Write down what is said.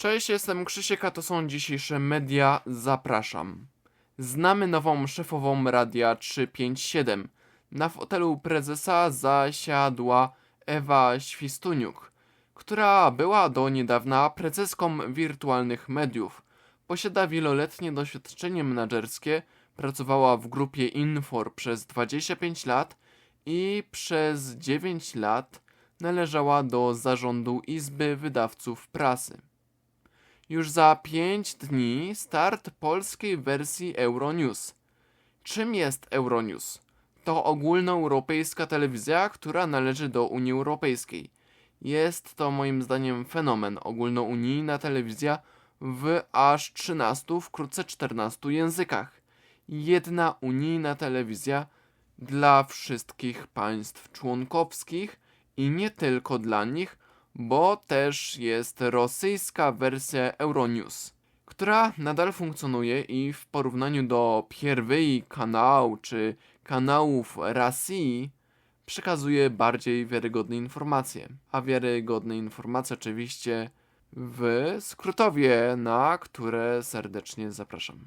Cześć, jestem Krzysiek, a to są dzisiejsze media. Zapraszam. Znamy nową szefową Radia 357. Na fotelu prezesa zasiadła Ewa Świstuniuk, która była do niedawna prezeską wirtualnych mediów. Posiada wieloletnie doświadczenie menedżerskie, pracowała w grupie Infor przez 25 lat i przez 9 lat należała do zarządu Izby Wydawców Prasy. Już za 5 dni start polskiej wersji Euronews. Czym jest Euronews? To ogólnoeuropejska telewizja, która należy do Unii Europejskiej. Jest to moim zdaniem fenomen ogólnounijna telewizja w aż 13, wkrótce 14 językach. Jedna unijna telewizja dla wszystkich państw członkowskich i nie tylko dla nich, bo też jest rosyjska wersja Euronews, która nadal funkcjonuje i w porównaniu do Pierwej kanału czy kanałów Rosji przekazuje bardziej wiarygodne informacje. A wiarygodne informacje oczywiście w skrótowie, na które serdecznie zapraszam.